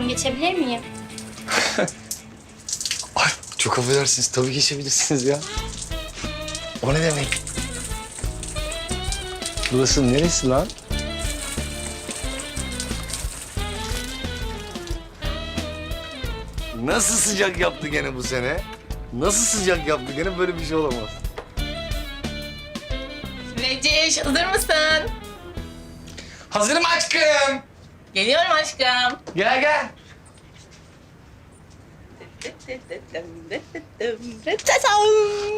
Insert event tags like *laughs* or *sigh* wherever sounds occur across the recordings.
bakalım geçebilir miyim? *laughs* Ay çok affedersiniz. Tabii geçebilirsiniz ya. O ne demek? Burası neresi lan? Nasıl sıcak yaptı gene bu sene? Nasıl sıcak yaptı gene böyle bir şey olamaz. Neciş hazır mısın? Hazırım aşkım. Geliyorum aşkım. Gel gel.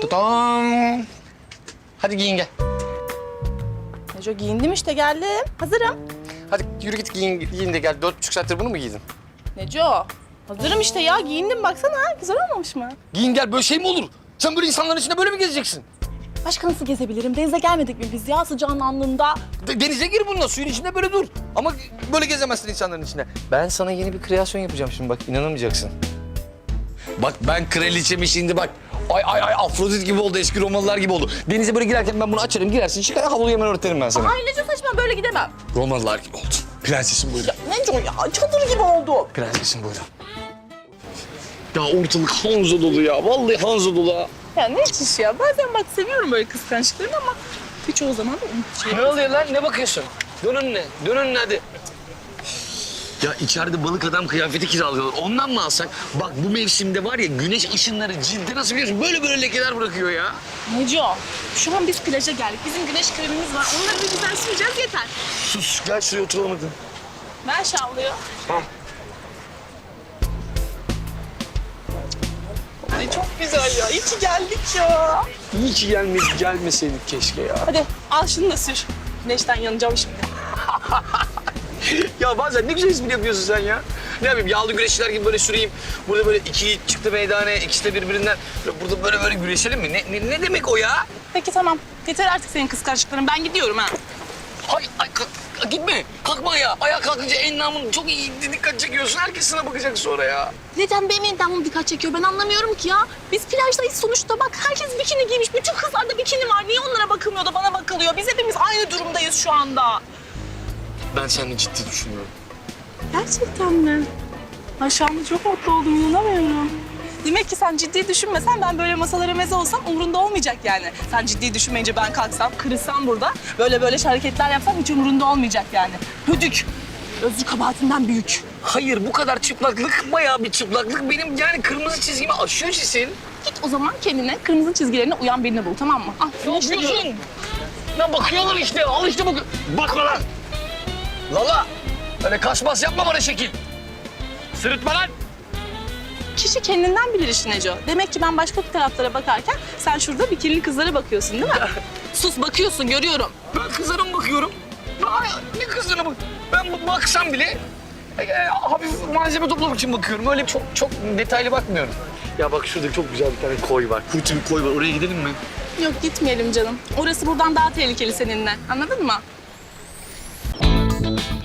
Tutam. Hadi giyin gel. Neco giyindim işte geldim. Hazırım. Hadi yürü git giyin, giyin de gel. Dört buçuk saattir bunu mu giydin? Neco hazırım işte ya giyindim baksana. Güzel olmamış mı? Giyin gel böyle şey mi olur? Sen böyle insanların içinde böyle mi gezeceksin? Başka nasıl gezebilirim? Denize gelmedik mi biz ya sıcağın alnında? De- Denize gir bununla suyun içinde böyle dur. Ama böyle gezemezsin insanların içinde. Ben sana yeni bir kreasyon yapacağım şimdi bak inanamayacaksın. Bak ben kraliçemi şimdi bak. Ay ay ay Afrodit gibi oldu eski Romalılar gibi oldu. Denize böyle girerken ben bunu açarım girersin çıkar havluyu hemen örterim ben sana. Ay Neco saçma böyle gidemem. Romalılar gibi oldu. Prensesim buyurun. Neco ya çadır gibi oldu. Prensesim buyurun. Ya ortalık Hanzo dolu ya. Vallahi Hanzo dolu ha. Ya ne çiş ya bazen bak seviyorum böyle kıskançlıklarını ama birçoğu zaman da unut şey. Ne oluyor lan? Ne bakıyorsun? Dön önüne. Dön önüne hadi. Ya içeride balık adam kıyafeti kiralıyorlar. Ondan mı alsak? Bak bu mevsimde var ya güneş ışınları cilde nasıl biliyorsun? Böyle böyle lekeler bırakıyor ya. Neco şu an biz plaja geldik. Bizim güneş kremimiz var. Onları bir güzel süreceğiz yeter. Sus gel şuraya oturalım hadi. Ver şavlıyor. Tamam. Ay çok güzel ya. İyi ki geldik ya. İyi ki gelmedik, gelmeseydik keşke ya. Hadi al şunu da sür. Güneşten yanacağım şimdi. *laughs* Ya bazen ne güzel espri yapıyorsun sen ya. Ne yapayım yağlı güreşçiler gibi böyle süreyim. Burada böyle iki çıktı meydane, ikisi de birbirinden. Böyle Burada böyle böyle güreşelim mi? Ne, ne, ne demek o ya? Peki tamam. Yeter artık senin kıskançlıkların. Ben gidiyorum ha. Hay, ay, kalk- gitme. Kalkma ya. Ayağa kalkınca en namın çok iyi dikkat çekiyorsun. Herkes sana bakacak sonra ya. Neden benim elimden dikkat çekiyor ben anlamıyorum ki ya. Biz plajdayız sonuçta bak herkes bikini giymiş. Bütün kızlarda bikini var. Niye onlara bakılmıyor da bana bakılıyor? Biz hepimiz aynı durumdayız şu anda. Ben seninle ciddi düşünüyorum. Gerçekten mi? Ay şu anda çok mutlu oldum inanamıyorum. Demek ki sen ciddi düşünmesen ben böyle masalara meze olsam umurunda olmayacak yani. Sen ciddi düşünmeyince ben kalksam, kırılsam burada böyle böyle hareketler yapsam hiç umurunda olmayacak yani. Hödük. Özrü kabahatinden büyük. Hayır bu kadar çıplaklık bayağı bir çıplaklık. Benim yani kırmızı çizgimi aşıyor Cisil. Git o zaman kendine kırmızı çizgilerine uyan birini bul tamam mı? Ah, Ne yapıyorsun? Ya bakıyorlar işte. Al işte bak. Bakma lan. Lala. Öyle kaşmaz yapma bana şekil. Sırıtma lan. Kişi kendinden bilir işi Neco. Demek ki ben başka taraflara bakarken sen şurada bikinili kızlara bakıyorsun değil mi? *laughs* Sus bakıyorsun görüyorum. Ben kızlara mı bakıyorum? Ay, ne kızlara bak? Ben bu- baksam bile e, e, hafif malzeme toplamak için bakıyorum. Öyle çok çok detaylı bakmıyorum. Ya bak şurada çok güzel bir tane koy var. Kuytu bir koy var. Oraya gidelim mi? Yok gitmeyelim canım. Orası buradan daha tehlikeli seninle. Anladın mı? you